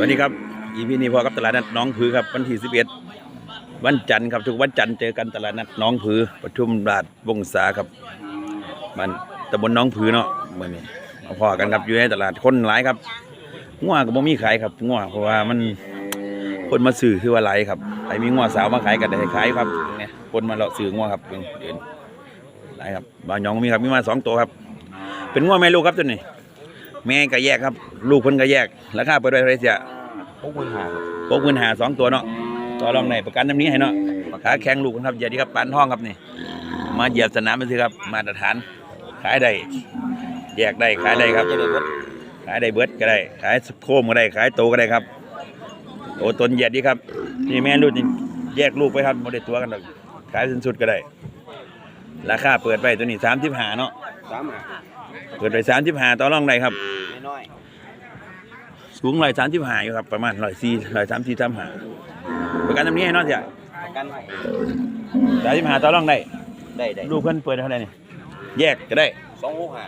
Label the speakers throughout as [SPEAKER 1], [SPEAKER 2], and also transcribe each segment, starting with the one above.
[SPEAKER 1] วัสดีครับอีพีนี้พอกับตลาดนัดน้องผือครับวันที่11 วันจันทร์ครับทุกวันจันทร์เจอกันตลาดนัดน้องผือปทุมราชวงศาครับมันตำบลน้องผือเนาะเมื่อนี้มาพอกันครับอยู่ในตลาดคนหลายครับงัวก็บ่มีขายครับงัวเพราะว่ามันคนมาซื้อคือว่าหลายครับใครมีงัวสาวมาขายกันได้ขายครับเนี่ยคนมาเลาะซื้องัวครับเดินหลายครับบางยองมีครับมีมาสองตัวครับ เป็นงัวแม่ลูกครับตัวนี้ แม่ก็แยกครับ ลูกเพิ่นก็แยกราคาเปิดไว้เท่าไหร่เสีย
[SPEAKER 2] พวกมือหาครับ
[SPEAKER 1] ปกเงินหาสองตัวเนาะต่อรองในประกันน้ำนี้ให้เนาะขาแข็งลูกครับอย่าดีครับปานท้องครับนี่ มาเหยียบสนามไปสิครับ มาตรฐาน ขายได้แยกได้ขายได้ครับ
[SPEAKER 2] จะได้เบิด
[SPEAKER 1] ขายได้เบิดก็ได้ ขายโคมก็ได้ ขายโตก็ได้ครับโตตนเหยียดดีครับนี่แม่ลูกนี่แยกลูกไปครับโมได้ตัวกันหรอกขายสุดๆก็ได้ ราคาเปิดไปตัวนี้สามสิบห้าเนาะ
[SPEAKER 2] สามหา
[SPEAKER 1] เปิดไปสามสิบห้าต่อรองได้ครับ
[SPEAKER 2] น้อย
[SPEAKER 1] สูงร้อยสามสิบห้าอยู่ครับประมาณร้อยสี่ร้อยสามสี่สามห้าประกันตำนี้ให้เนอนเสีย
[SPEAKER 2] ๆประกันไว้
[SPEAKER 1] สามสิบห้าต่อรองได้
[SPEAKER 2] ได้ได้
[SPEAKER 1] ลูกเพิ่นเปิดเท่าไหร่นี่แยกก็ได้
[SPEAKER 2] สองหกหา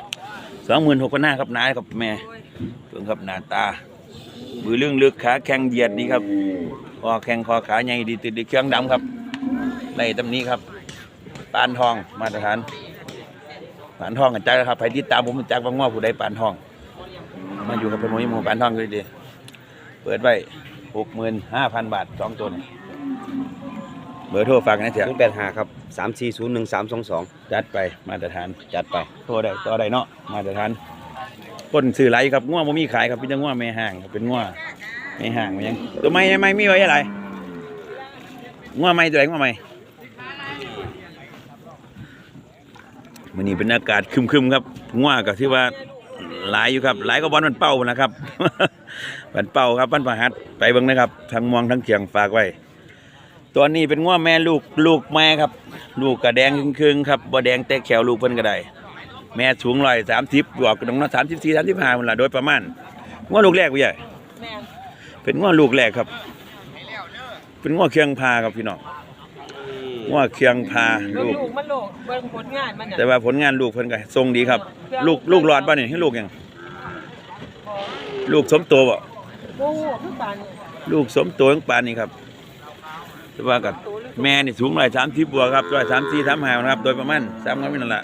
[SPEAKER 1] สองหมื่นหกพันห้าครับนายครับแม่เพิ่งครับหน้าตาบือเรื่องลึกขาแข็งเหยียดดีครับคอแข็งคอขาใหญ่ดีติดดีเครื่องดำครับในตำนี้ครับปานทองมาตรฐาน ปานทองกันจักครับใครติดตามผมจักว่างว่าผู้ใดปานทอง มาอยู่กับเพนโมยโมปานทองเลยดีเปิดไว้หกหมื่นห้าพันบาทสองตัวนี่เบอร์โทรฝากนะเสีย
[SPEAKER 2] ศูนย์แปดหาครับสามสี่ศูนย์หนึ่งสามสองสอง
[SPEAKER 1] จัดไปมาตรฐาน
[SPEAKER 2] จัดไป
[SPEAKER 1] โทรได้ต่อได้เนาะมาตรฐานคนซื้อไหลครับง่วบ่มีขายครับพี่จังง่วแม่ห่างครับเป็นง่วแม่ห่างมันยังตัวไม้ไม้มีไว้อะไรง่วไม้ตัวไหนง่วไม้ มันนี้เป็นอากาศครึมๆครับง่วก็ที่ว่าหลายอยู่ครับ หลายก็บอลมันเป้าพุ่นนะครับมันเป้าครับมันประหัดไปเบิ่งนะครับ ทั้งมองทั้งเขียงฝากไว้ตัวนี้เป็นง่วแม่ลูกลูกแม่ครับ ลูกกระแดงครึ่งๆครับบ่แดงแต่แขวลูกเพิ่นก็ได้ แม่สูงร้อยสามสิบบวกกับน้องน้องสามสิบสี่สามสิบห้ามันละโดยประมาณง้อลูกแรกพี่ใหญ่เป็นง้อลูกแรกครับ เป็นง้อเคียงพาครับพี่น้อง ง้อเคียงพา
[SPEAKER 3] ลู
[SPEAKER 1] ลู
[SPEAKER 3] ก
[SPEAKER 1] ก
[SPEAKER 3] มันโลกเบิ่งผลงานมันน่ะ
[SPEAKER 1] แต่ว่าผลงานลูกเพิ่นก็ทรงดีครับ ลูกลูกหลอดป่ะนี่ให้ลูกหยังลูกสมโตบ่
[SPEAKER 3] โอ้โหคือปานนี่
[SPEAKER 1] ลูกสมโตของปานนี่ครับ แต่ว่ากับแม่นี่สูงร้อยสามสิบบวกครับร้อยสามสี่สามห้านะครับ โดยประมาณสามกันไม่นั่นละ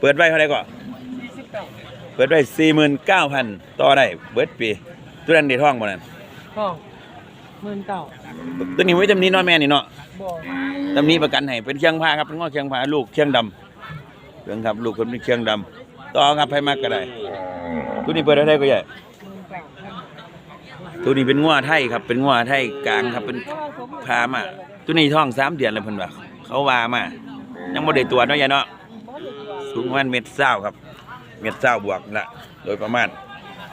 [SPEAKER 1] เปิดไว้เท่าไหร่ก็
[SPEAKER 3] 49
[SPEAKER 1] เปิดไว้สี่หมื่นเก้าพันต่อได้เบิดปีตัวนั้นเด็ดท้องบ่นั่น
[SPEAKER 3] ห้องหมื่นเก้า
[SPEAKER 1] ตัวนี้ไว้จำนี้เน้อยแม่นี่เนาะ
[SPEAKER 3] บ่
[SPEAKER 1] จำนี้ประกันให้เป็นเชียงพาครับเป็นง้อเชียงพาลูกเชียงดำเรื่องครับลูกคนเป็นเชียงดำต่อครับให้มากก็ได้ตัวนี้เปิดได้ก็ใหญ่ตัวนี้เป็นง้อไทยครับ เป็นง้อไทยกลางครับเป็นพามาตัวนี้ท้องสามเดือนแล้วเพิ่นว่าเขาว่ามายังบ่ได้ตรวจเนาะยายเนาะสูงประมาณเม็ดเศร้าครับ เม็ดเศร้าบวกละโดยประมาณ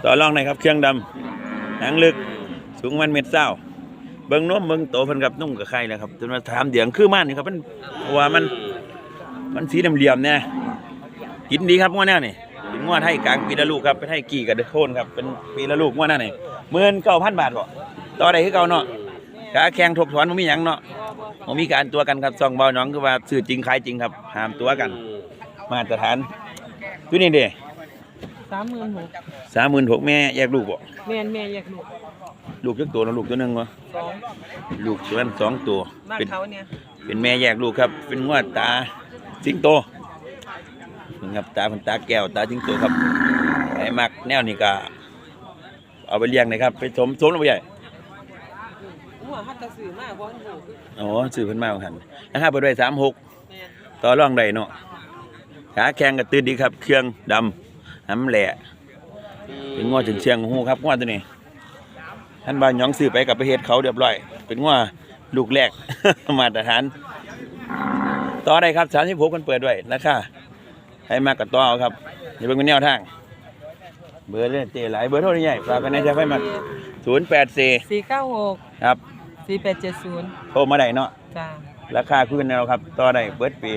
[SPEAKER 1] ต่อรองหน่อยครับ เครื่องดำหางลึกสูงประมันเม็ดเศร้า เบิ่งนมเบิ่งโตเพิ่นครับนุ่มกับไข่แล้วครับจนว่าถามเดียงคือมันนี่ครับมันเพราะว่ามันมันสีเหลี่ยมๆเนี่ยกินดีครับง้อแนวนี่เป็นง้อไทยกลางปีละลูกครับเป็นไทยกี่กับเดโคนครับเป็นปีละลูกง้อแนวนี่หมื่นเก้าพันบาทบ่ต่อได้คือเก่าเนาะขาแข่งถกถอนมันมีหยังเนาะมันมีการตัวกันครับซองเบาหน้องคือว่าซื้อจริงขายจริงครับห้ามตัวกัน มาตรฐานตัวนี้เด้
[SPEAKER 3] สามหมื่นหก
[SPEAKER 1] สามหมื่นหกแม่แยกลูกบ่
[SPEAKER 3] แม่นแม่อยากลูก
[SPEAKER 1] ลูกจักตัวนะลูกตัวหนึงวะ
[SPEAKER 3] สอง
[SPEAKER 1] ลูกตัวนั้นสองตัว
[SPEAKER 3] บ้าน
[SPEAKER 1] เป็น
[SPEAKER 3] เขาเนี่ย
[SPEAKER 1] เป็นแม่แยกลูกครับ เป็นงวดตาสิงโตนี่ครับตาเป็นตาแก้วตาสิงโตครับไอ้มักแนวนี้ก็เอาไปเลี้ยงนะครับ ไปสมสมแล้วบ่ใหญ่
[SPEAKER 3] หัวฮัตตะสื่อมากบ่ฮู้คือ
[SPEAKER 1] อ๋อซื้อเพิ่นมาเหมือนกันนะครับเปิดไว้36
[SPEAKER 3] แม่น
[SPEAKER 1] ต่อรองได้เนาะขาแข็งก็ตื่นดีครับ เครื่องดำหำแหล่เป็นงวดถึงเชียงหูครับงวดตัวนี้ ท่านบ่าวหยองซื้อไปกับไปเฮ็ดเขาเรียบร้อย เป็นงวดลูกแรก มาตรฐาน ต่อได้ครับ36มันเปิดไว้ราคาให้มากกับต่อเอาครับอย่าเบิ่งเป็นแนวทาง เบอร์เลยเจหลายเบอร์โทรนี่ใหญ่ฝากกันนะจะให้มา084
[SPEAKER 3] สี่เก้าหก
[SPEAKER 1] ครับ
[SPEAKER 3] สี่แปดเจ็ดศูนย์
[SPEAKER 1] โทรมาได้เนาะ
[SPEAKER 3] จ้า
[SPEAKER 1] ราคาขึ้นแล้วครับ ต่อได้เบิดปี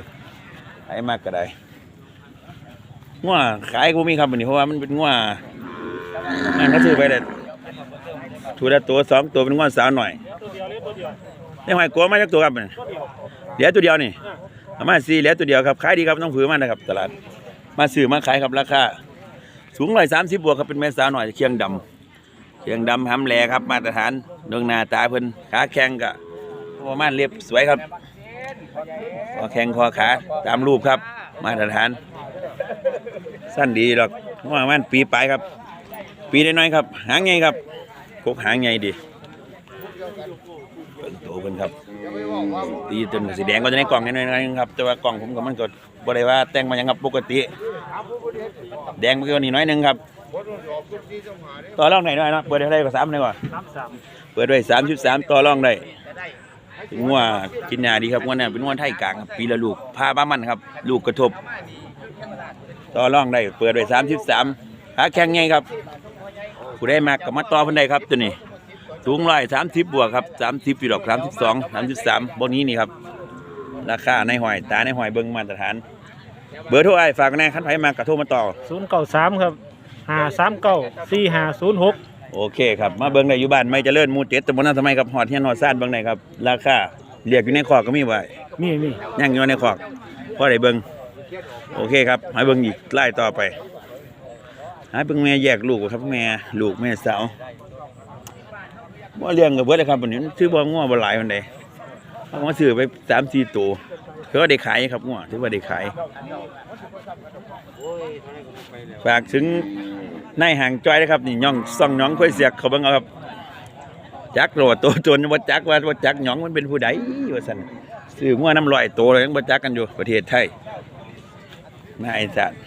[SPEAKER 1] ให้มากก็ได้งัวขายกูมีครับวันนี้เพราะว่ามันเป็นงัวนั่นเขาซื้อไปเลย ถูกละตัวสองตัวเป็นงัวสาวหน่อยได้หอยกัวมาจากตัวครับเนี่ยเหลือตัวเดียวนี่เอามาสี่เหลือตัวเดียวครับขายดีครับต้องผือมันนะครับ ตลาด มาซื้อมาขายครับราคาสูงร้อยสามสิบบวกครับเป็นแม่สาวหน่อยเคียงดำเครื่องดำหำแหลครับมาตรฐานเรื่องหน้าตาเพิ่นขาแข็งก็ประมาณเรียบสวยครับคอแข็งคอขาตามรูปครับ มาตรฐาน สั้นดีหรอกว่ามันปีปลายครับ ปีน้อยๆครับ หางไงครับ กกหางไงดีเบิ่งโตเพิ่นครับ ตีจนสีแดงก็จะในกล่องนิดน่อยๆครับ แต่ว่ากล่องผมก็มันก็บ่ได้ว่าแต่งมาหยังครับปกติ แดงมันก็นี่น้อยหนึงครับต่อรองไหนน่อยเนะเปิดได้เท่าไหร่ก็สามเลยก่อนเปิดไว้สามสิบสามต่อรองได้ถึงว่ากินยาดีครับงวดนี้เป็นงวดไทยกลางครับปีละลูกพาบ้ามันครับ ลูกกระทบ ต่อรองได้เปิดไว้สามสิบสามขาแข็งไงครับ ผู้ได้มากกับมาต่อเพันใดครับตัวนี้สูงร้อยสามสิบบวกครับสามสิบปีดอกสามสิบสองสามสิบสามบนนี้นี่ครับ ราคาในหอยตาในหอยเบิ้งมาตรฐาน เบอร์โทรไอ้ฝากแน่คันไผมากระโทรมาต่อ
[SPEAKER 4] ศูนย์เก้าสามครับห้าสามเก้าสี่ห้าศูนย์หก
[SPEAKER 1] โอเคครับมาเบิ้งได้อยู่บ้านไม่เจริญหมู่เจ็ดตำบลนาสมัยครับหอดเฮียนหอดซ่านเบิ้งได้ครับราคาเรียกอยู่ในคอกก็มีไว้
[SPEAKER 4] นี่นี่
[SPEAKER 1] ย่างอยู่ในคอกพอได้เบิ้งโอเคครับให้เบิ้งอีกไล่ต่อไป หาเบิ้งแม่แยกลูกครับแม่ลูกแม่สาวว่าเลี้ยงกับเบิดเลยครับวันนี้ซื้อบ่ง้อบ่หลายวันใดเอามาซื้อไปสามสี่ตัวถือว่าได้ขายครับง้อถือว่าได้ขายฝากถึงนายห่างจ้อยนะครับนี่ย่องซ่องน้องค่อยเสียกเขาบิ่งเอาครับจักโหลดตัวจนว่าจักว่าว่าจักหยองมันเป็นผู้ใดว่าซั่นซื้องัวน้ำลอยโตเลยยังบ่จักกันอยู่ประเทศไทยนายสัตว์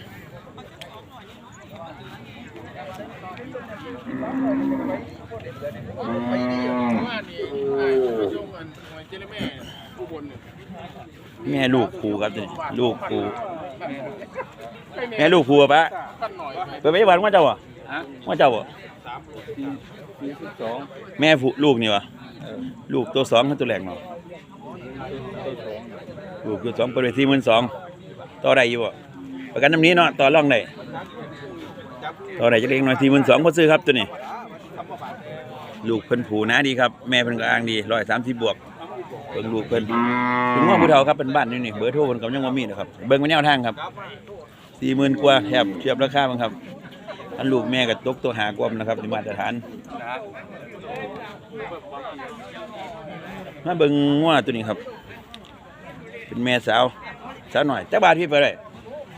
[SPEAKER 1] แม่ลูกครูครับนี่ลูกครูแม่ลูกครูอะปะเปิดไปวันว่าเจ้าอะว่าเจ้าอะแม่ผู้ลูกนี่วะลูกตัวสองคือตัวแรกเนาะลูกตัวสองเปิดไปสี่หมื่นสองต่อได้อยู่อะประกันน้ำนี้เนาะต่อรองได้ต่อได้จะเล็กหน่อยสี่หมื่นสองคนซื้อครับตัวนี้ ลูกเพิ่นผูนะดีครับ แม่เพิ่นก็อ้างดีร้อยสามสิบบวกเบิ่งลูกเพิ่นถึงว่าผู้เฒ่าครับเป็นบ้านนี่นี่เบอร์โทรเพิ่นก็ยังบ่มีนะครับเบิ่งมาแนวทางครับสี่หมื่นกว่าแทบเทียบราคาบ้างครับอันลูกแม่ก็ตกตัวหากว่านะครับนี่มาตรฐานมาเบิ่งงัวตัวนี้ครับ เป็นแม่สาวสาวหน่อยจักบาทพี่ไปได้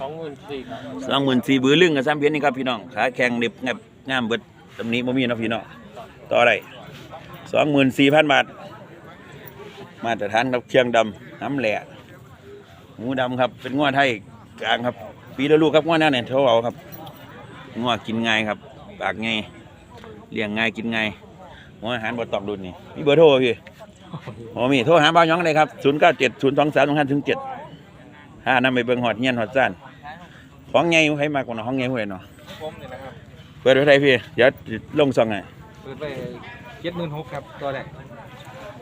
[SPEAKER 4] สองหมื่นสี่
[SPEAKER 1] สองหมื่นสี่บื้อลึงกับซ้ำเพียนนี่ครับพี่น้องขาแข็งเด็บงับงามเบิด ตำนี้บ่มีนะพี่เน้องต่อได้สองหมื่นสี่พันบาท มาตรฐานครับเครื่องดำน้ำแหล่หมูดำครับเป็นง้อไทยกลางครับ ปีละลูกครับง้อหน้าเนี่ยเท่าเอาครับง้อกินง่ายครับ ปากง่ายเลี้ยงง่ายกินง่ายหัวอาหารบ่ตอกดุนนี่มีเบอร์โทรพี่โอ้มีโทรหาบ้าวหยองเลยครับศูนย์เก้าเจ็ดศูนย์สองสามสองห้าถึงเจ็ดห้านำไปเบิ่งหอดเงี้ยนหอดซ่านของไงให้มากกว่าเนาะของไงผู้ใดเนาะ
[SPEAKER 4] ผม เนี่ยนะครับ
[SPEAKER 1] เปิดไว้ไทยพี่ เดี๋ยวลงซองไง
[SPEAKER 4] เปิดไปเจ็ดหมื่นหกครับตัวแรก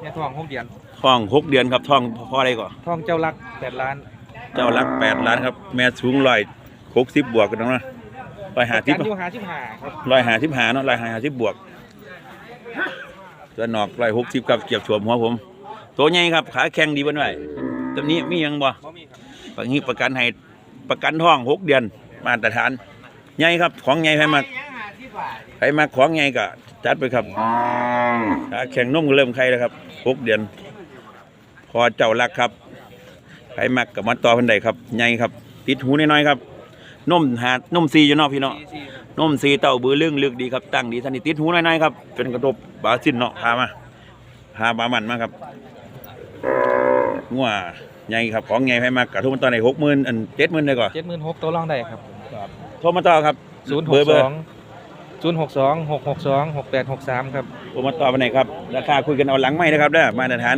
[SPEAKER 4] แม่ทองหกเดือน
[SPEAKER 1] ท้องหกเดือนครับท้องพ่ออะไรก่อน
[SPEAKER 4] ทองเจ้ารักแปดล้าน
[SPEAKER 1] เจ้ารักแปดล้านครับ แม่สูงร้อยหกสิบบวกกันนะร้อยห้าสิบ
[SPEAKER 4] การอยู่หาสิบห้าครับ
[SPEAKER 1] ร้อยห้าสิบห้าเนาะร้อยห้าสิบบวกตัวนอกร้อยหกสิบครับเกียบชวมหัวผม ตัวใหญ่ครับ ขาแข็งดีบนไว้ตัวนี้มีหยังบ่
[SPEAKER 4] บ่มีครับ
[SPEAKER 1] ปังนี้ประกันให้ประกันท้องหกเดือนมาตรฐานใหญ่ครับของใหญ่ให้มา ใครมาของใหญ่ก็จัดไปครับขาแข็งนุ่มก็เริ่มไข่แล้วครับหกเดือนพอเจ้ารักครับใครมักกับมาต่อพันใดครับใหญ่ครับ ติดหูน้อยๆครับนมหาดนมซีอยู่เนอกพี่เนาะนมซีเต่าบือเรื่องลึกดีครับตั้งดีทันทีติดหูน้อยๆครับเป็นกระทบบาสินเนาะพามาพาบามันมาครับงัวใหญ่ครับของใหญ่ให้มากระทุมันตอนไหนหกหมื่นอันเจ็ดหมื่นเลยก่อน
[SPEAKER 4] เจ็ดหมื่นหกตัวรองได้ครับ
[SPEAKER 1] โทรมาต่อครับ
[SPEAKER 4] ศูนย์ห
[SPEAKER 1] เบอกร์เบ
[SPEAKER 4] ส
[SPEAKER 1] อ
[SPEAKER 4] อ
[SPEAKER 1] ร์
[SPEAKER 4] ง ศูนย์หกสองหกหกสองหกแปดหกสามครับ
[SPEAKER 1] โทรมาต่อไปไหนครับ ราคาคุยกันเอาหลังไม่นะครับเด้อมาตรฐาน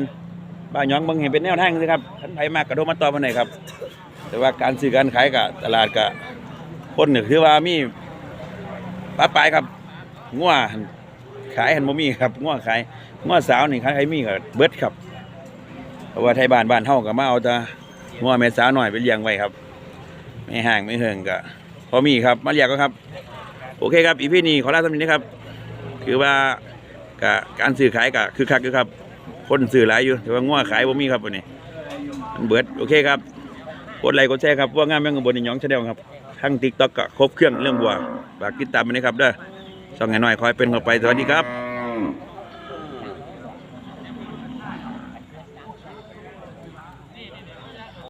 [SPEAKER 1] บ้านหยองบางเห็นเป็นแนวทางสิครับท่านไผมากกระโทรมาต่อไปไหนครับ แต่ว่าการซื้อการขายกับตลาดกับคนหนึ่งคือว่ามีป้าปลายครับงัวขายหันบ่มีครับงัวขายงัวสาวนี่ขายใครมีก็เบิร์ดครับเพราะว่าไทยบ้านบ้านเฮาก็มาเอาต่งัวแม่สาวหน่อยไปเลี้ยงไว้ครับ ไม่ห่างไม่เหิงก็พอมีครับมาเรียกก็ครับ โอเคครับอีพี่นี้ขอลาสำหรับนี้นะครับ คือว่ากการสื่อขายก็คือคักอยู่ครับ คนสื่อหลายอยู่แต่ว่างัวขายบ่มีครับวันนี้มันเบิดโอเคครับกดไลค์กดแชร์ครับว่างามแม่งกบนหยองชาแนลครับทั้งติ๊กต็อกก็ครบเครื่องเรื่องบัวฝากติดตามไปนะครับเด้อช่องไงน้อยคอยเป็นกันไปสวัสดีครับ